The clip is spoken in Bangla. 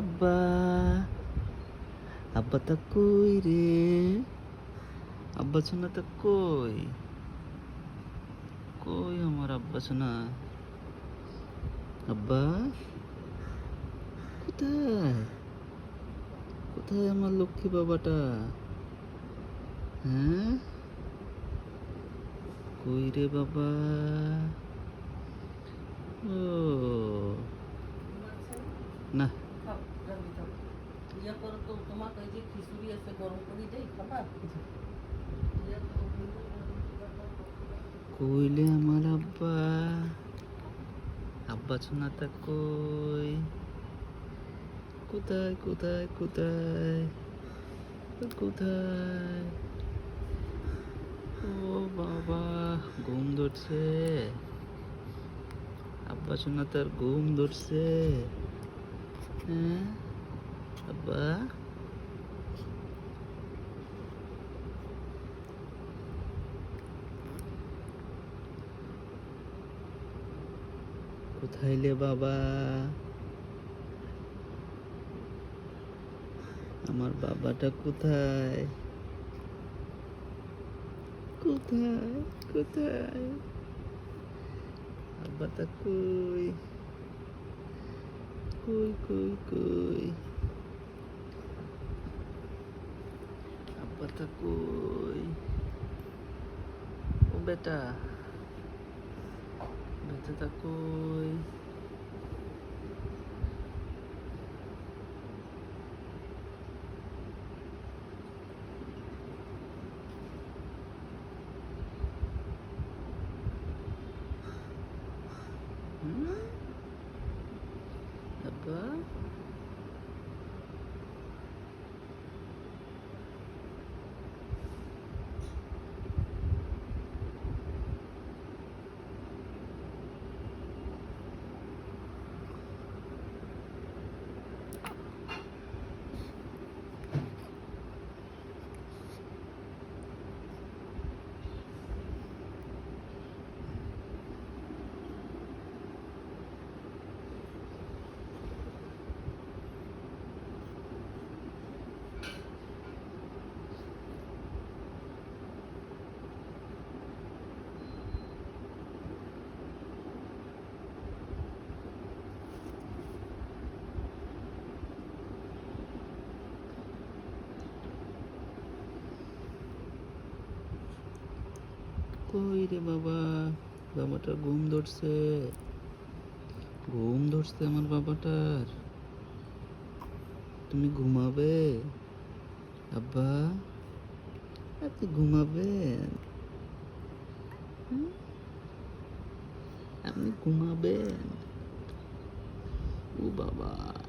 আব্বা আব্বা তা কই রে আব্বা শোনা তা কই কই আব্বা কোথায় কোথায় আমার লক্ষ্মী বাবাটা হ্যাঁ কই রে বাবা ও না। ইয়ে করো তো, তোমাকে ওই যে খিচুড়ি আছে, গরম করে দেই, খাবা? কইলে আমার আব্বা আব্বা শোনাতা কই? কোথায় কোথায় কোথায়? কোথায়? ও বাবা, ঘুম ধরছে। আব্বা শোনাতার ঘুম ধরছে। হ্যাঁ? আব্বা কোথায় বাবা আমার বাবাটা কোথায় কোথায় কোথায় আব্বাটা কই কই কই কই আব্বাটা কই ও বেটা বেটাটা কই হুম? আব্বা কই রে বাবা? বাবাটার ঘুম ধরছে। ঘুম ধরছে আমার বাবাটার। তুমি ঘুমাবে? আব্বা আপনি ঘুমাবেন হুম? আপনি ঘুমাবেন? ও বাবা।